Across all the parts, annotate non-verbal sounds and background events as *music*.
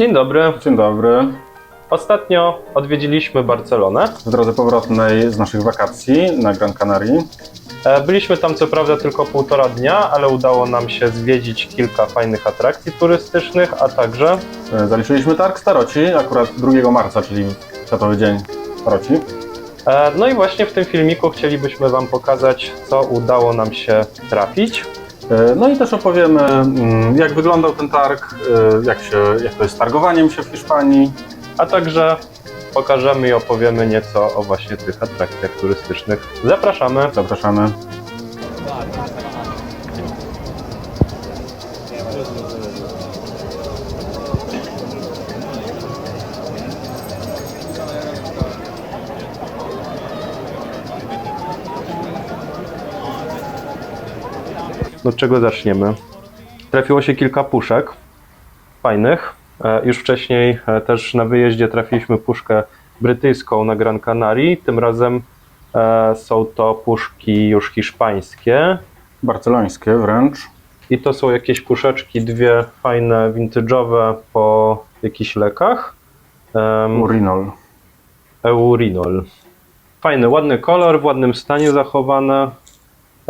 Dzień dobry. Dzień dobry. Ostatnio odwiedziliśmy Barcelonę. W drodze powrotnej z naszych wakacji na Gran Canaria. E, Byliśmy tam co prawda tylko półtora dnia, ale udało nam się zwiedzić kilka fajnych atrakcji turystycznych, a także E, Zaliczyliśmy targ Staroci, akurat 2 marca, czyli Światowy Dzień Staroci. e, no i właśnie w tym filmiku chcielibyśmy Wam pokazać, co udało nam się trafić. E, No i też opowiemy, mm, jak wyglądał ten targ, e, jak, się, jak to jest z targowaniem się w Hiszpanii. a także pokażemy i opowiemy nieco o właśnie tych atrakcjach turystycznych. Zapraszamy. Zapraszamy. Od czego zaczniemy? Trafiło się kilka puszek fajnych. E, Już wcześniej e, też na wyjeździe trafiliśmy puszkę brytyjską na Gran Canaria. Tym razem e, są to puszki już hiszpańskie. Barcelońskie wręcz. I to są jakieś puszeczki, dwie fajne, vintage'owe po jakichś lekach. Urinol. Eurinol. Fajny, ładny kolor, w ładnym stanie zachowane.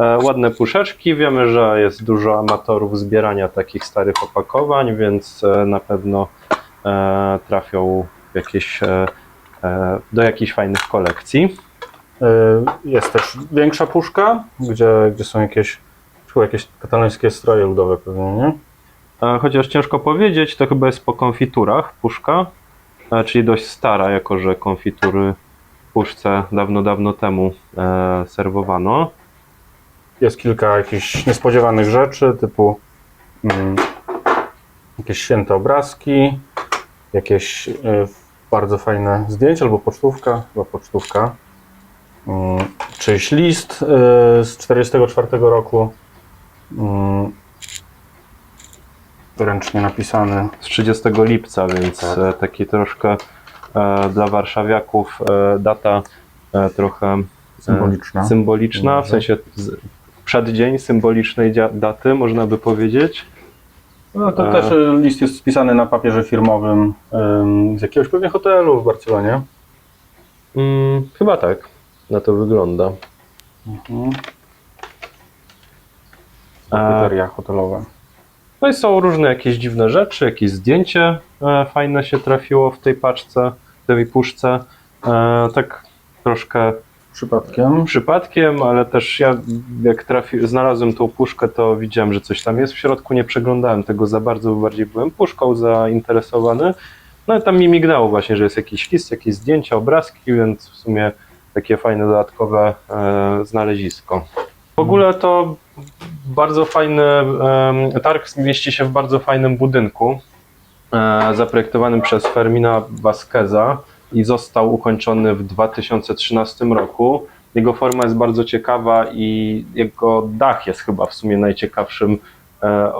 E, ładne puszeczki. Wiemy, że jest dużo amatorów zbierania takich starych opakowań, więc e, na pewno e, trafią jakieś, do jakichś fajnych kolekcji. Jest też większa puszka, gdzie, gdzie są jakieś, chyba jakieś katalońskie stroje ludowe pewnie, nie? Chociaż ciężko powiedzieć, to chyba jest po konfiturach puszka, czyli dość stara, jako że konfitury w puszce dawno, dawno temu serwowano. Jest kilka jakichś niespodziewanych rzeczy, typu mm, jakieś święte obrazki, jakieś y, bardzo fajne zdjęcia albo pocztówka, chyba pocztówka. Mm, czyjś list y, z 44 roku. Mm, ręcznie napisany. z 30 lipca, więc Tak. e, taki troszkę e, dla warszawiaków e, data e, trochę Symboliczna. symboliczna, w sensie z, przeddzień symbolicznej daty, można by powiedzieć. No, to A- też y, list jest spisany na papierze firmowym ym, z jakiegoś pewnie hotelu w Barcelonie. Mm, chyba tak, na to wygląda. Mhm. A- Kryteria hotelowe. No i są różne jakieś dziwne rzeczy, jakieś zdjęcie e, fajne się trafiło w tej paczce, w tej puszce. E, tak troszkę Przypadkiem. przypadkiem, ale też ja jak trafi, znalazłem tą puszkę, to widziałem, że coś tam jest w środku, nie przeglądałem tego za bardzo, bo bardziej byłem puszką zainteresowany. No i tam mi mignęło właśnie, że jest jakiś list, jakieś zdjęcia, obrazki, więc w sumie takie fajne dodatkowe e, znalezisko. W ogóle to bardzo fajny, em, targ mieści się w bardzo fajnym budynku, e, zaprojektowanym przez Fermina Vasqueza i został ukończony w 2013 roku. Jego forma jest bardzo ciekawa i jego dach jest chyba w sumie najciekawszym e, e,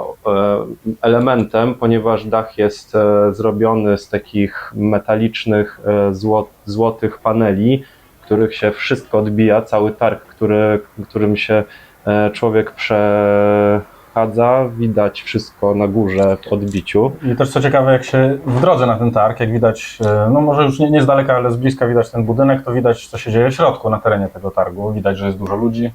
elementem, ponieważ dach jest e, zrobiony z takich metalicznych, zło, złotych paneli, których się wszystko odbija, cały targ, który, którym się człowiek przechadza, widać wszystko na górze w odbiciu. I też co ciekawe, jak się w drodze na ten targ, jak widać, e, no może już nie, nie z daleka, ale z bliska widać ten budynek, to widać, co się dzieje w środku, na terenie tego targu. Widać, że jest dużo ludzi,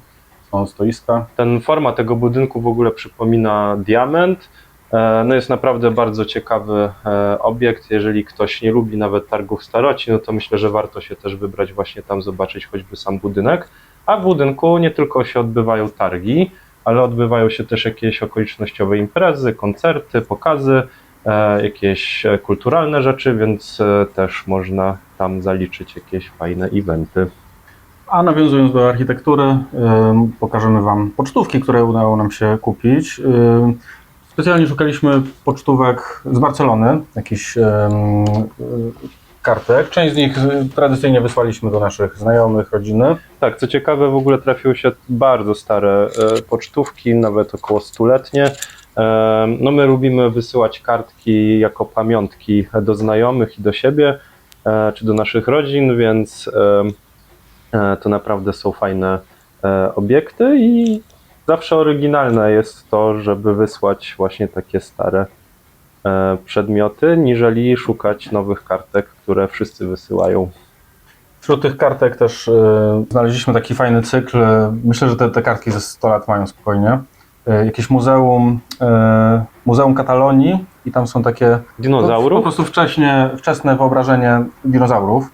są stoiska. Ten forma tego budynku w ogóle przypomina diament. E, No jest naprawdę bardzo ciekawy e, obiekt. Jeżeli ktoś nie lubi nawet targów staroci, no to myślę, że warto się też wybrać właśnie tam, zobaczyć choćby sam budynek. A w budynku nie tylko się odbywają targi, ale odbywają się też jakieś okolicznościowe imprezy, koncerty, pokazy, e, jakieś e, kulturalne rzeczy, więc e, też można tam zaliczyć jakieś fajne eventy. A nawiązując do architektury, pokażemy Wam pocztówki, które udało nam się kupić. Specjalnie szukaliśmy pocztówek z Barcelony, jakichś kartek. Część z nich y, tradycyjnie wysłaliśmy do naszych znajomych, rodziny. Tak, co ciekawe, w ogóle trafiły się bardzo stare e, pocztówki, nawet około stuletnie. E, No my lubimy wysyłać kartki jako pamiątki do znajomych i do siebie, e, czy do naszych rodzin, więc to naprawdę są fajne obiekty i zawsze oryginalne jest to, żeby wysłać właśnie takie stare przedmioty, niżeli szukać nowych kartek, które wszyscy wysyłają. Wśród tych kartek też e, znaleźliśmy taki fajny cykl. Myślę, że te, te kartki ze 100 lat mają spokojnie. E, jakieś muzeum, e, Muzeum Katalonii i tam są takie po Dinozaurów prostu wcześnie, wczesne wyobrażenie dinozaurów,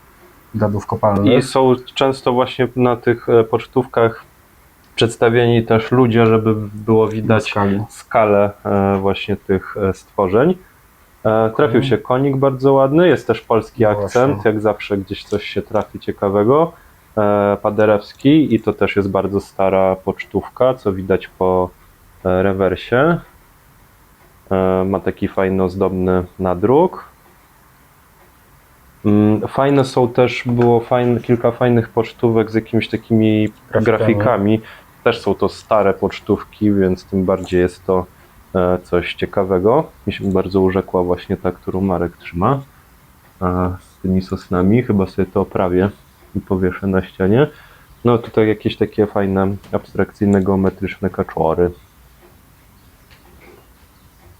gadów kopalnych. i są często właśnie na tych e, pocztówkach przedstawieni też ludzie, żeby było widać skali. skalę e, właśnie tych e, stworzeń. E, Trafił Mhm. się konik bardzo ładny, jest też polski No akcent, właśnie. jak zawsze gdzieś coś się trafi ciekawego. Paderewski i to też jest bardzo stara pocztówka, co widać po rewersie. Ma taki fajny, ozdobny nadruk. Mm, Fajne są też, było fajne, kilka fajnych pocztówek z jakimiś takimi Grafikami. grafikami. Też są to stare pocztówki, więc tym bardziej jest to e, coś ciekawego. Mi się bardzo urzekła właśnie ta, którą Marek trzyma e, z tymi sosnami. Chyba sobie to oprawię i powieszę na ścianie. No tutaj jakieś takie fajne, abstrakcyjne, geometryczne kaczory.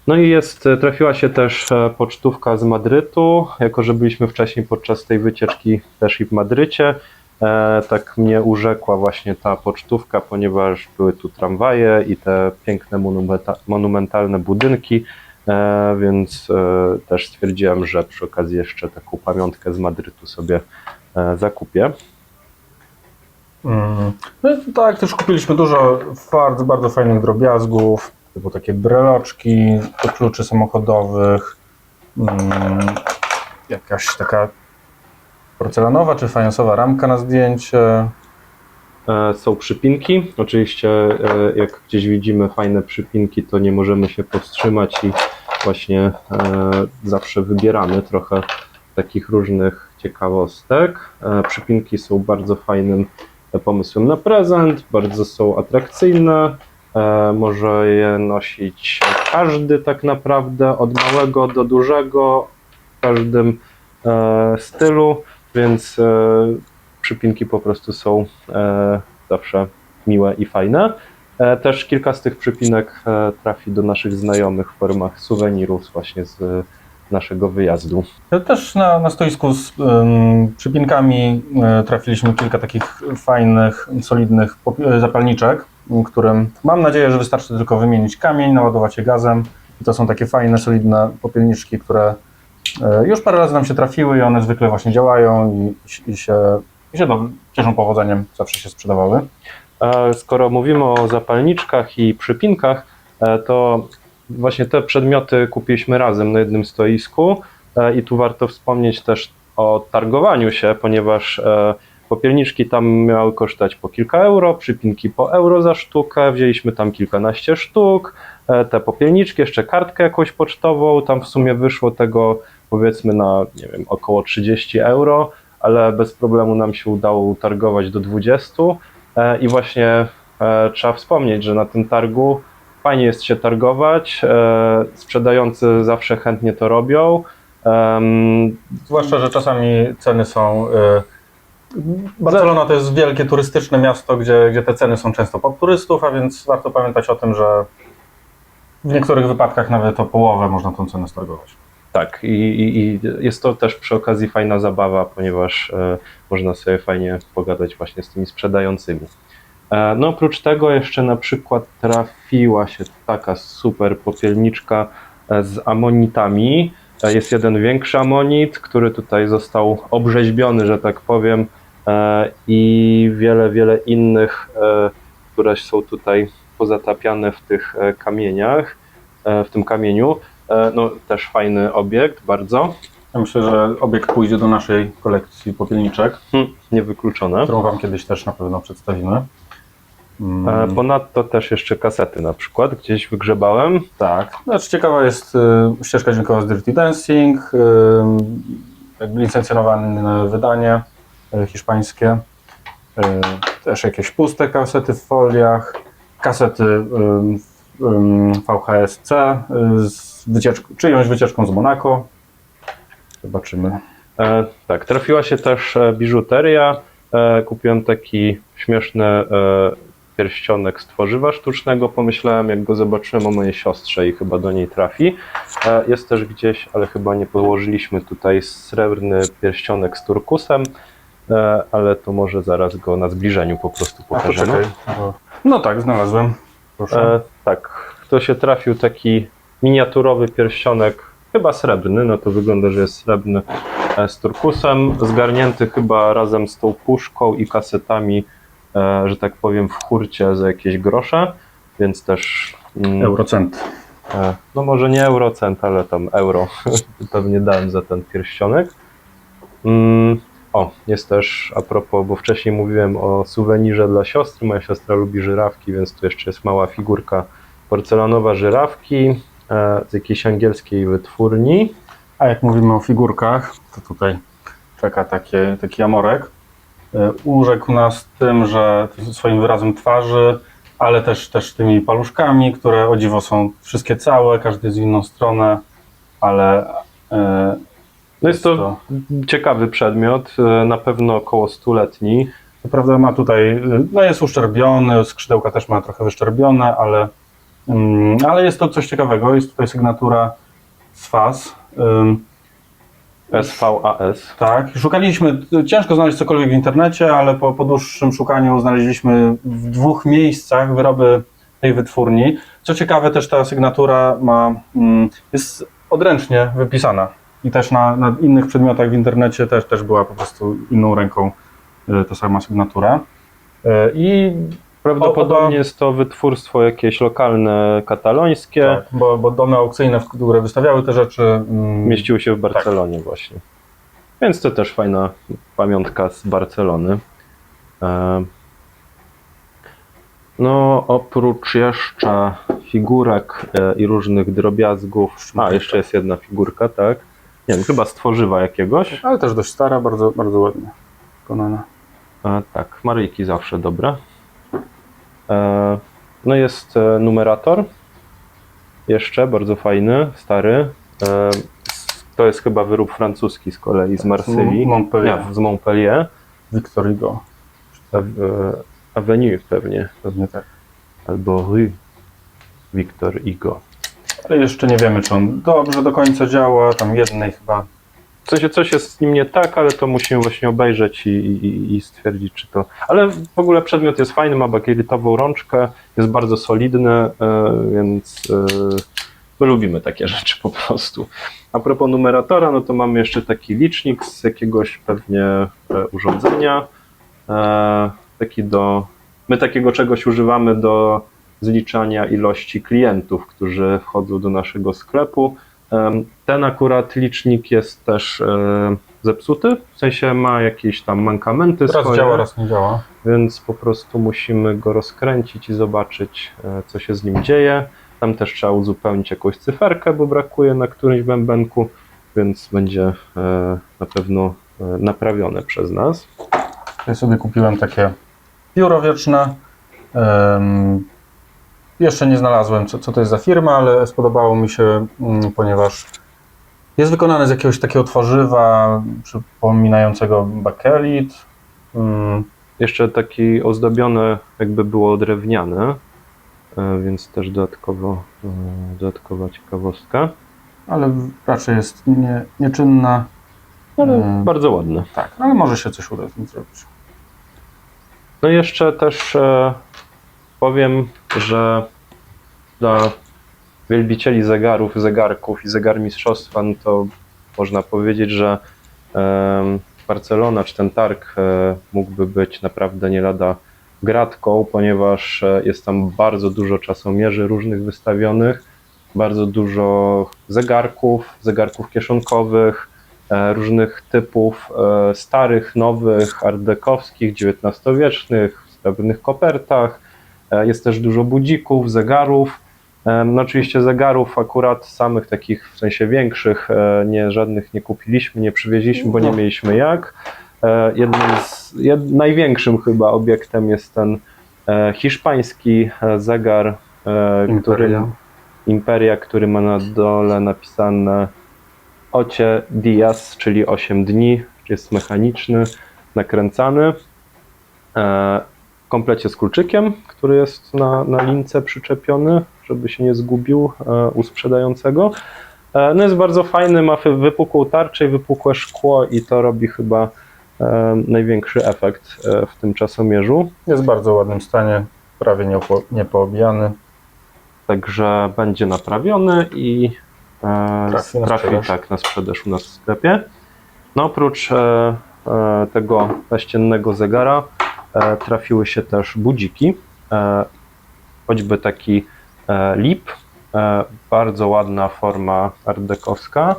No i jest, e, trafiła się też pocztówka z Madrytu, jako że byliśmy wcześniej podczas tej wycieczki też i w Madrycie. E, tak mnie urzekła właśnie ta pocztówka, ponieważ były tu tramwaje i te piękne monumenta, monumentalne budynki, e, więc e, też stwierdziłem, że przy okazji jeszcze taką pamiątkę z Madrytu sobie zakupię. Mm. No tak, też kupiliśmy dużo bardzo, bardzo fajnych drobiazgów, typu takie breloczki do kluczy samochodowych, mm, jakaś taka porcelanowa czy fajansowa ramka na zdjęcie. E, Są przypinki. Oczywiście, e, jak gdzieś widzimy fajne przypinki, to nie możemy się powstrzymać i właśnie e, zawsze wybieramy trochę takich różnych ciekawostek. Przypinki są bardzo fajnym pomysłem na prezent, bardzo są atrakcyjne. Może je nosić każdy tak naprawdę, od małego do dużego, w każdym stylu, więc e, przypinki po prostu są e, zawsze miłe i fajne. E, też kilka z tych przypinek trafi do naszych znajomych w formach suwenirów właśnie z naszego wyjazdu. Też na, na stoisku z ym, przypinkami y, trafiliśmy kilka takich fajnych, solidnych zapalniczek, którym mam nadzieję, że wystarczy tylko wymienić kamień, naładować je gazem. I to są takie fajne, solidne popielniczki, które już parę razy nam się trafiły i one zwykle właśnie działają i, i się, i się do, cieszą powodzeniem, zawsze się sprzedawały. E, Skoro mówimy o zapalniczkach i przypinkach, e, to właśnie te przedmioty kupiliśmy razem na jednym stoisku e, i tu warto wspomnieć też o targowaniu się, ponieważ e, popielniczki tam miały kosztować po kilka euro, przypinki po euro za sztukę, wzięliśmy tam kilkanaście sztuk, e, te popielniczki, jeszcze kartkę jakąś pocztową, tam w sumie wyszło tego powiedzmy na, nie wiem, około 30 euro, ale bez problemu nam się udało utargować do 20 E, I właśnie e, trzeba wspomnieć, że na tym targu fajnie jest się targować. E, sprzedający zawsze chętnie to robią. Zwłaszcza, że czasami ceny są. Barcelona to jest wielkie turystyczne miasto, gdzie, gdzie te ceny są często pod turystów, a więc warto pamiętać o tym, że w niektórych wypadkach nawet o połowę można tą cenę stargować. tak, i, i, jest to też przy okazji fajna zabawa, ponieważ e, można sobie fajnie pogadać właśnie z tymi sprzedającymi. E, no oprócz tego jeszcze na przykład trafiła się taka super popielniczka e, z amonitami. E, Jest jeden większy amonit, który tutaj został obrzeźbiony, że tak powiem, e, i wiele, wiele innych, e, które są tutaj pozatapiane w tych e, kamieniach, e, w tym kamieniu. E, No też fajny obiekt, bardzo. Ja myślę, że obiekt pójdzie do naszej kolekcji popielniczek, Hm, niewykluczone. którą Wam kiedyś też na pewno przedstawimy. Mm, E, Ponadto też jeszcze kasety na przykład gdzieś wygrzebałem. tak. Znaczy, ciekawa jest y, ścieżka dźwiękowa z Dirty Dancing, y, licencjonowane wydanie y, hiszpańskie. Też jakieś puste kasety w foliach, kasety VHS-C y, z wycieczką, czyjąś wycieczką z Monako. Zobaczymy. E, tak, trafiła się też e, biżuteria. E, kupiłem taki śmieszny e, pierścionek z tworzywa sztucznego. Pomyślałem, jak go zobaczyłem o mojej siostrze i chyba do niej trafi. E, Jest też gdzieś, ale chyba nie położyliśmy tutaj srebrny pierścionek z turkusem, e, ale to może zaraz go na zbliżeniu po prostu A, pokażemy. poczekaj. bo- No tak, znalazłem. Proszę. E, tak, to się trafił taki miniaturowy pierścionek, chyba srebrny, no to wygląda, że jest srebrny e, z turkusem, zgarnięty chyba razem z tą puszką i kasetami, e, że tak powiem, w hurcie za jakieś grosze, więc też... mm, Eurocent. E, No może nie eurocent, ale tam euro *laughs* pewnie dałem za ten pierścionek. Mm, o, jest też a propos, bo wcześniej mówiłem o suwenirze dla siostry. Moja siostra lubi żyrawki, więc tu jeszcze jest mała figurka porcelanowa żyrawki e, z jakiejś angielskiej wytwórni. A jak mówimy o figurkach, to tutaj czeka takie, taki amorek. E, Urzekł nas tym, że swoim wyrazem twarzy, ale też, też tymi paluszkami, które o dziwo są wszystkie całe, każdy z inną stronę, ale e, No jest to ciekawy przedmiot, e, na pewno około stuletni. Co prawda ma tutaj, y, no jest uszczerbiony, skrzydełka też ma trochę wyszczerbione, ale, mm, ale jest to coś ciekawego. Jest tutaj sygnatura SFAS. SVAS. Tak, szukaliśmy, ciężko znaleźć cokolwiek w internecie, ale po, po dłuższym szukaniu znaleźliśmy w dwóch miejscach wyroby tej wytwórni. Co ciekawe, też ta sygnatura ma, mm, jest odręcznie wypisana i też na, na innych przedmiotach w internecie też, też była po prostu inną ręką y, ta sama sygnatura. Y, I Prawdopodobnie jest to wytwórstwo jakieś lokalne katalońskie. tak, bo, bo domy aukcyjne, w które wystawiały te rzeczy, mm, Mieściły się w Barcelonie właśnie. Więc to też fajna pamiątka z Barcelony. E, No, oprócz jeszcze figurek e, i różnych drobiazgów. A, jeszcze jest jedna figurka, tak? Nie wiem, chyba z tworzywa jakiegoś. ale też dość stara, bardzo, bardzo ładnie wykonana. E, tak, Maryjki zawsze dobre. E, no jest e, numerator. Jeszcze bardzo fajny, stary. E, to jest chyba wyrób francuski z kolei, z Marsylii. Z Montpellier. Nie, z Montpellier. Victor Hugo, e, Avenue pewnie, pewnie tak. albo Rue Victor Hugo. Ale jeszcze nie wiemy, czy on dobrze do końca działa. Tam jednej chyba. W sensie coś jest z nim nie tak, ale to musimy właśnie obejrzeć i, i, i stwierdzić, czy to. Ale w ogóle przedmiot jest fajny, ma bakierytową rączkę, jest bardzo solidny, e, więc e, my lubimy takie rzeczy po prostu. A propos numeratora, no to mamy jeszcze taki licznik z jakiegoś pewnie e, urządzenia. E, taki do. My takiego czegoś używamy do zliczania ilości klientów, którzy wchodzą do naszego sklepu. Ten akurat licznik jest też e, zepsuty, w sensie ma jakieś tam mankamenty Raz swoje, działa, raz nie działa. więc po prostu musimy go rozkręcić i zobaczyć, e, co się z nim dzieje. Tam też trzeba uzupełnić jakąś cyferkę, bo brakuje na którymś bębenku, więc będzie e, na pewno naprawione przez nas. Ja sobie kupiłem takie biuro wieczne. Jeszcze nie znalazłem, co, co to jest za firma, ale spodobało mi się, mm, ponieważ jest wykonane z jakiegoś takiego tworzywa przypominającego bakelit. Mm, Jeszcze taki ozdobione, jakby było drewniane, e, więc też dodatkowo, e, dodatkowa ciekawostka. ale raczej jest nie, nieczynna. Ale Mm. bardzo ładne. Tak, ale może się coś uda z tym zrobić. No i jeszcze też e, powiem, że dla wielbicieli zegarów, zegarków i zegarmistrzostwa, no to można powiedzieć, że Barcelona czy ten targ e, mógłby być naprawdę nie lada gratką, ponieważ e, jest tam bardzo dużo czasomierzy różnych wystawionych, bardzo dużo zegarków, zegarków kieszonkowych, e, różnych typów starych, nowych, art dekowskich, XIX-wiecznych, w srebrnych kopertach. E, Jest też dużo budzików, zegarów. E, No oczywiście zegarów akurat samych takich w sensie większych, e, nie, żadnych nie kupiliśmy, nie przywieźliśmy, bo nie No. mieliśmy jak. Jednym z, jed, największym chyba obiektem jest ten hiszpański zegar, e, który, Imperia. Imperia, który ma na dole napisane Ocie Dias, czyli 8 dni, jest mechaniczny, nakręcany. Komplecie z kluczykiem, który jest na, na lince przyczepiony, żeby się nie zgubił e, u sprzedającego. E, No jest bardzo fajny, ma wy- wypukłą tarczę i wypukłe szkło i to robi chyba e, największy efekt w tym czasomierzu. Jest w bardzo ładnym stanie, prawie nieopo- niepoobijany. Także będzie naprawiony i Trafi na trafi sprzedaż. tak na sprzedaż u nas w sklepie. No oprócz tego naściennego zegara trafiły się też budziki. E, choćby taki e, lip, e, bardzo ładna forma art-dekowska.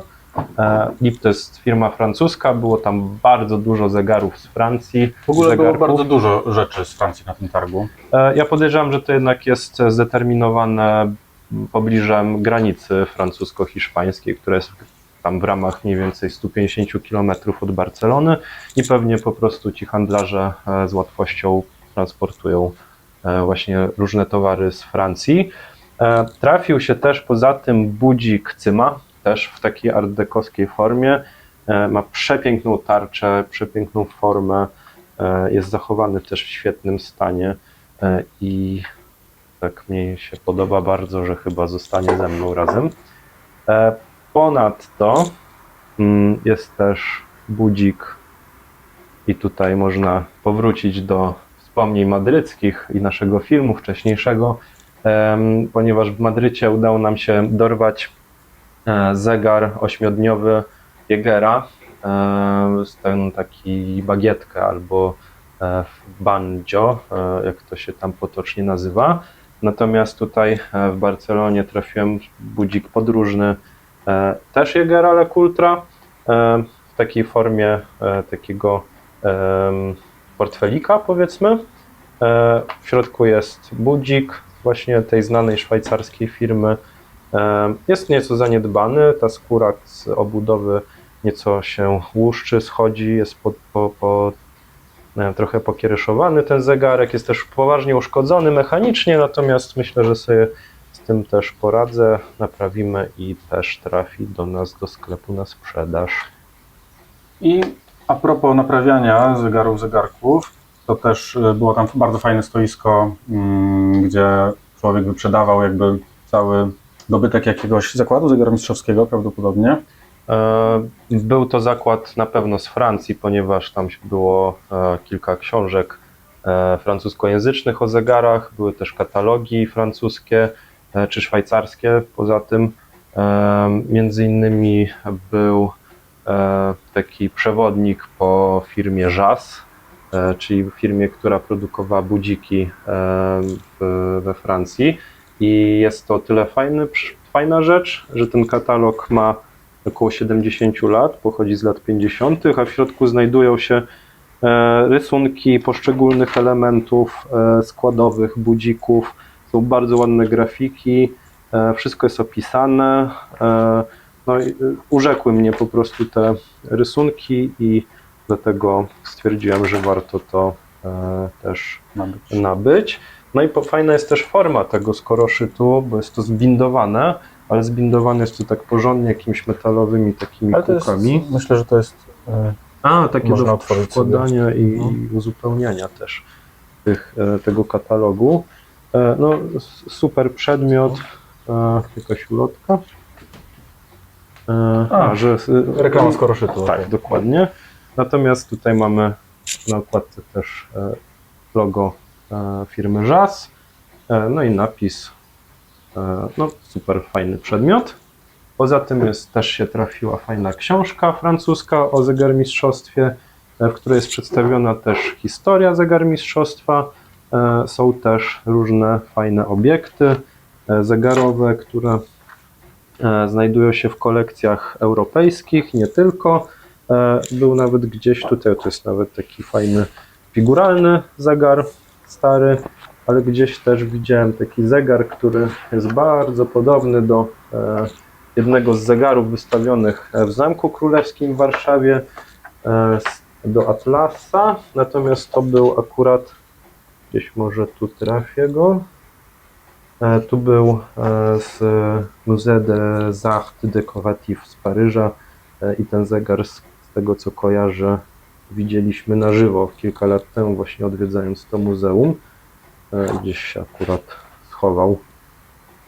E, Lip to jest firma francuska, było tam bardzo dużo zegarów z Francji. W ogóle było zegarków. bardzo dużo rzeczy z Francji na tym targu. E, Ja podejrzewam, że to jednak jest zdeterminowane pobliżem granicy francusko-hiszpańskiej, która jest tam w ramach mniej więcej 150 km od Barcelony i pewnie po prostu ci handlarze e, z łatwością transportują e, właśnie różne towary z Francji. E, Trafił się też poza tym budzik Cyma, też w takiej art dekowskiej formie. Ma przepiękną tarczę, przepiękną formę, jest zachowany też w świetnym stanie i tak mi się podoba bardzo, że chyba zostanie ze mną razem. Ponadto mm, jest też budzik i tutaj można powrócić do wspomnień madryckich i naszego filmu wcześniejszego, ponieważ w Madrycie udało nam się dorwać e, zegar ośmiodniowy Jägera, e, ten taki bagietkę albo e, banjo, jak to się tam potocznie nazywa. Natomiast tutaj w Barcelonie trafiłem budzik podróżny, też Jägera Le Ultra, e, w takiej formie e, takiego portfelika powiedzmy. E, W środku jest budzik właśnie tej znanej szwajcarskiej firmy. E, Jest nieco zaniedbany, ta skóra z obudowy nieco się łuszczy, schodzi, jest po, po, e, trochę pokieryszowany ten zegarek, jest też poważnie uszkodzony mechanicznie, natomiast myślę, że sobie tym też poradzę, naprawimy i też trafi do nas do sklepu na sprzedaż. I a propos naprawiania zegarów, zegarków, to też y, było tam bardzo fajne stoisko, mm, gdzie człowiek wyprzedawał jakby cały dobytek jakiegoś zakładu zegarmistrzowskiego prawdopodobnie. E, Był to zakład na pewno z Francji, ponieważ tam było e, kilka książek e, francuskojęzycznych o zegarach, były też katalogi francuskie e, czy szwajcarskie. Poza tym e, między innymi był e, taki przewodnik po firmie JAS, e, czyli firmie, która produkowała budziki e, we Francji. I jest to tyle fajny, fajna rzecz, że ten katalog ma około 70 lat, pochodzi z lat 50., a w środku znajdują się e, rysunki poszczególnych elementów e, składowych, budzików. Są bardzo ładne grafiki, e, wszystko jest opisane. E, no i e, urzekły mnie po prostu te rysunki i dlatego stwierdziłem, że warto to też Ma być. nabyć. No i fajna jest też forma tego skoroszytu, bo jest to zbindowane, ale zbindowane jest to tak porządnie jakimiś metalowymi takimi Ale to jest, kółkami. myślę, że to jest A, takie można do otworzyć sobie. wkładania i, No. uzupełniania też tych, tego katalogu. E, No, super przedmiot, e, jakaś ulotka. E, A, A, że reklama skoroszytu. tak, dokładnie. Natomiast tutaj mamy na okładce też logo firmy JAS, e, no i napis. No, super fajny przedmiot. Poza tym jest, też się trafiła fajna książka francuska o zegarmistrzostwie, w której jest przedstawiona też historia zegarmistrzostwa. E, Są też różne fajne obiekty e, zegarowe, które e, znajdują się w kolekcjach europejskich, nie tylko. Był nawet gdzieś tutaj, to jest nawet taki fajny figuralny zegar stary, ale gdzieś też widziałem taki zegar, który jest bardzo podobny do jednego z zegarów wystawionych w Zamku Królewskim w Warszawie, do Atlasa, natomiast to był akurat, gdzieś może tu trafię go, E, Tu był e, z Musée des Arts z Paryża e, i ten zegar z, z tego co kojarzę widzieliśmy na żywo kilka lat temu, właśnie odwiedzając to muzeum. E, Gdzieś się akurat schował,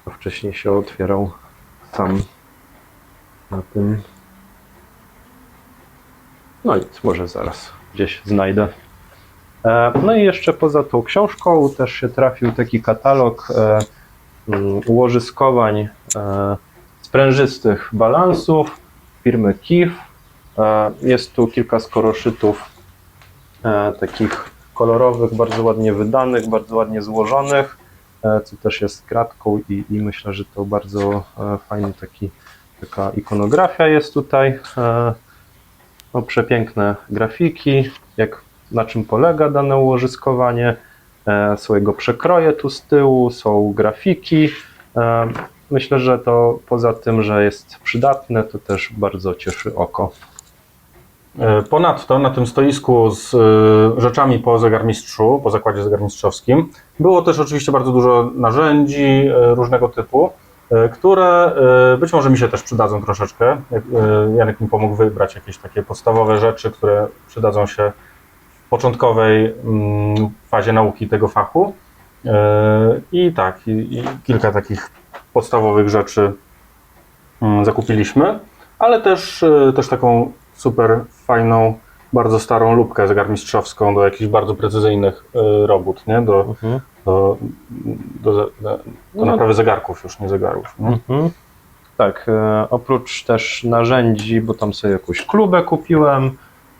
a wcześniej się otwierał sam na tym. No nic, może zaraz gdzieś znajdę. E, No i jeszcze poza tą książką też się trafił taki katalog e, mm, ułożyskowań e, sprężystych balansów firmy KIF. Jest tu kilka skoroszytów takich kolorowych, bardzo ładnie wydanych, bardzo ładnie złożonych, co też jest kratką i, i myślę, że to bardzo fajny taki, taka ikonografia jest tutaj. No, przepiękne grafiki, jak na czym polega dane ułożyskowanie. E, Są jego przekroje tu z tyłu, są grafiki. E, Myślę, że to poza tym, że jest przydatne, to też bardzo cieszy oko. E, Ponadto na tym stoisku z rzeczami po zegarmistrzu, po zakładzie zegarmistrzowskim, było też oczywiście bardzo dużo narzędzi różnego typu, które być może mi się też przydadzą troszeczkę. Janek mi pomógł wybrać jakieś takie podstawowe rzeczy, które przydadzą się początkowej mm, fazie nauki tego fachu. E, I tak, i, i kilka takich podstawowych rzeczy mm, zakupiliśmy, ale też, e, też taką super fajną, bardzo starą lubkę zegarmistrzowską do jakichś bardzo precyzyjnych e, robót, nie? Do, do, do, do, do No. naprawy zegarków, już nie zegarów. Nie? Mhm. Tak, oprócz też narzędzi, bo tam sobie jakąś klubę kupiłem,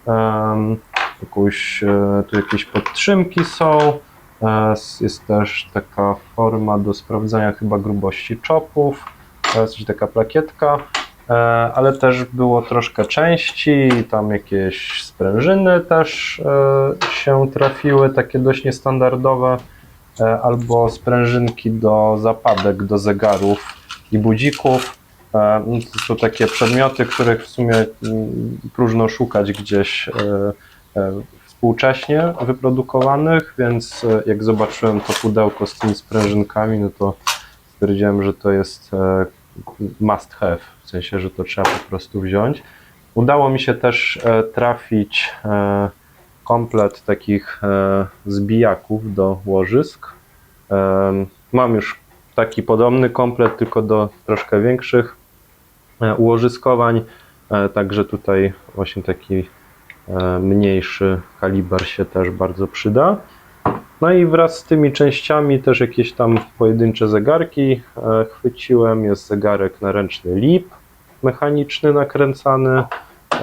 em, jakąś, e, tu jakieś podtrzymki są, e, jest też taka forma do sprawdzania chyba grubości czopów, to jest taka plakietka, e, ale też było troszkę części, tam jakieś sprężyny też e, się trafiły, takie dość niestandardowe, e, albo sprężynki do zapadek, do zegarów i budzików. E, no To takie przedmioty, których w sumie mm, próżno szukać gdzieś e, e, współcześnie wyprodukowanych, więc e, jak zobaczyłem to pudełko z tymi sprężynkami, no to stwierdziłem, że to jest e, must have, w sensie, że to trzeba po prostu wziąć. Udało mi się też e, trafić e, komplet takich e, zbijaków do łożysk. Mam już taki podobny komplet, tylko do troszkę większych e, ułożyskowań. E, Także tutaj właśnie taki e, mniejszy kaliber się też bardzo przyda. No i wraz z tymi częściami też jakieś tam pojedyncze zegarki e, chwyciłem. Jest zegarek na ręczny lip mechaniczny nakręcany.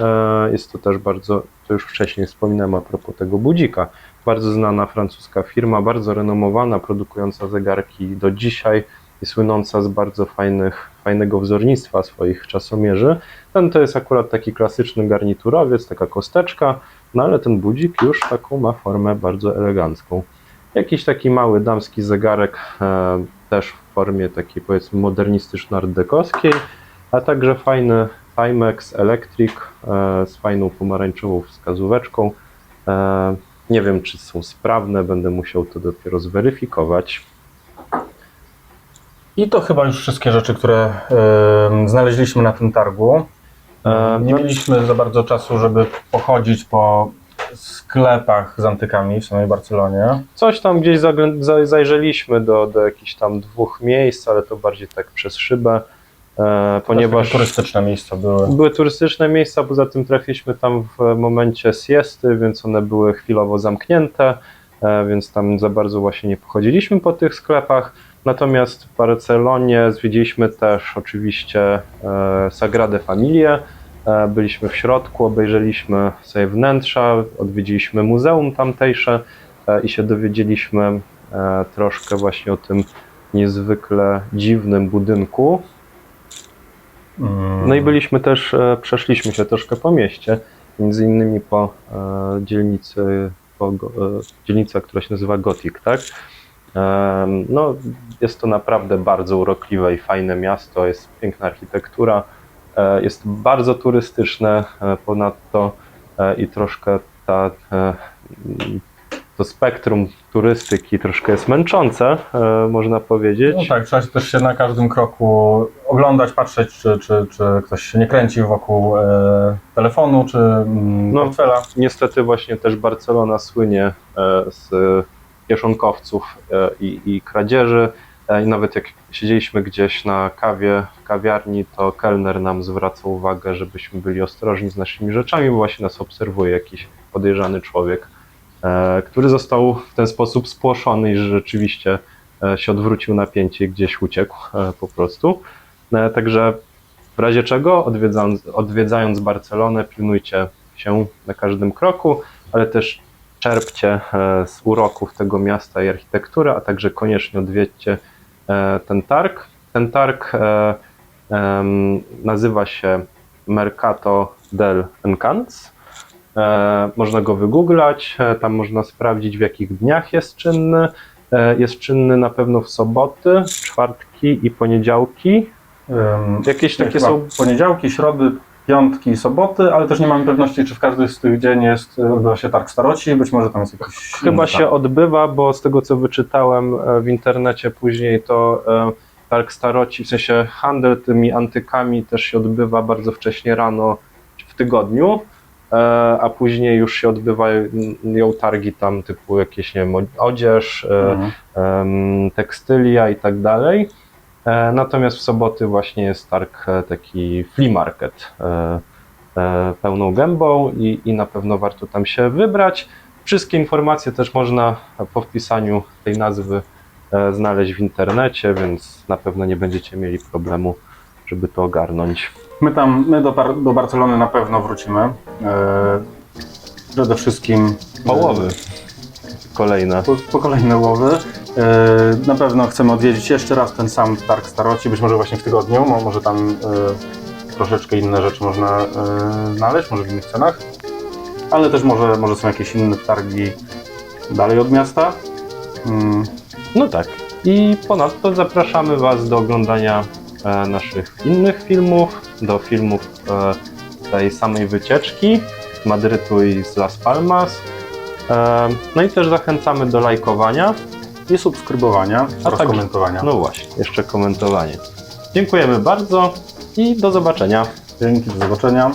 E, Jest to też bardzo, to już wcześniej wspominałem a propos tego budzika, bardzo znana francuska firma, bardzo renomowana, produkująca zegarki do dzisiaj i słynąca z bardzo fajnych, fajnego wzornictwa swoich czasomierzy. Ten to jest akurat taki klasyczny garniturowiec, taka kosteczka, no ale ten budzik już taką ma formę bardzo elegancką. Jakiś taki mały damski zegarek, e, też w formie takiej powiedzmy modernistyczno-art-dekowskiej, a także fajny Timex Electric e, z fajną pomarańczową wskazóweczką. E, nie wiem, czy są sprawne, będę musiał to dopiero zweryfikować. I to chyba już wszystkie rzeczy, które em, znaleźliśmy na tym targu. E, Nie no, mieliśmy za bardzo czasu, żeby pochodzić po sklepach z antykami w samej Barcelonie. Coś tam gdzieś zaglę- za- zajrzeliśmy do, do jakichś tam dwóch miejsc, ale to bardziej tak przez szybę, e, Ponieważ ponieważ turystyczne miejsca były. były turystyczne miejsca, poza tym trafiliśmy tam w momencie siesty, więc one były chwilowo zamknięte, e, więc tam za bardzo właśnie nie pochodziliśmy po tych sklepach. Natomiast w Barcelonie zwiedziliśmy też oczywiście e, Sagradę Familię. E, Byliśmy w środku, obejrzeliśmy sobie wnętrza, odwiedziliśmy muzeum tamtejsze e, i się dowiedzieliśmy troszkę właśnie o tym niezwykle dziwnym budynku, Mm. no i byliśmy też, przeszliśmy się troszkę po mieście, między innymi po dzielnicy, po dzielnica, która się nazywa Gothic, tak? No, jest to naprawdę bardzo urokliwe i fajne miasto, jest piękna architektura, e, jest bardzo turystyczne e, ponadto e, i troszkę ta, to spektrum turystyki troszkę jest męczące, można powiedzieć. No tak, trzeba się też się na każdym kroku oglądać, patrzeć, czy, czy, czy ktoś się nie kręci wokół telefonu, czy mm, No. portfela. Niestety właśnie też Barcelona słynie z kieszonkowców e, i, i kradzieży. E, I nawet jak siedzieliśmy gdzieś na kawie w kawiarni, to kelner nam zwraca uwagę, żebyśmy byli ostrożni z naszymi rzeczami, bo właśnie nas obserwuje jakiś podejrzany człowiek, e, który został w ten sposób spłoszony i że rzeczywiście się odwrócił na pięcie i gdzieś uciekł po prostu. Także w razie czego, odwiedzając, odwiedzając Barcelonę, pilnujcie się na każdym kroku, ale też czerpcie e, z uroków tego miasta i architektury, a także koniecznie odwiedźcie e, ten targ. Ten targ e, nazywa się Mercato del Encants. Można go wygooglać, tam można sprawdzić w jakich dniach jest czynny. Jest czynny na pewno w soboty, czwartki i poniedziałki. Jakieś takie są Poniedziałki, środy, piątki i soboty, ale też nie mamy pewności, czy w każdy z tych dzień jest, odbywa się targ staroci, być może tam jest jakiś Chyba się odbywa, bo z tego co wyczytałem e, w internecie później, to e, targ staroci, w sensie handel tymi antykami też się odbywa bardzo wcześnie rano w tygodniu, e, a później już się odbywają targi tam typu jakieś, nie wiem, odzież, e, Mhm. tekstylia i tak dalej. E, Natomiast w soboty właśnie jest targ e, taki flea market e, pełną gębą i, i na pewno warto tam się wybrać. Wszystkie informacje też można po wpisaniu tej nazwy znaleźć w internecie, więc na pewno nie będziecie mieli problemu, żeby to ogarnąć. My tam, my do, Bar- do Barcelony na pewno wrócimy. Przede wszystkim Połowy kolejne. Po, po kolejne łowy. E, na pewno chcemy odwiedzić jeszcze raz ten sam targ staroci, być może właśnie w tygodniu, mo, może tam e, troszeczkę inne rzeczy można e, znaleźć, może w innych cenach. Ale też może, może są jakieś inne targi dalej od miasta. Mm, No tak. I ponadto zapraszamy Was do oglądania naszych innych filmów, do filmów tej samej wycieczki z Madrytu i z Las Palmas. No i też zachęcamy do lajkowania. I subskrybowania A oraz tak- komentowania. No właśnie, jeszcze komentowanie. Dziękujemy bardzo i do zobaczenia. Dzięki, do zobaczenia.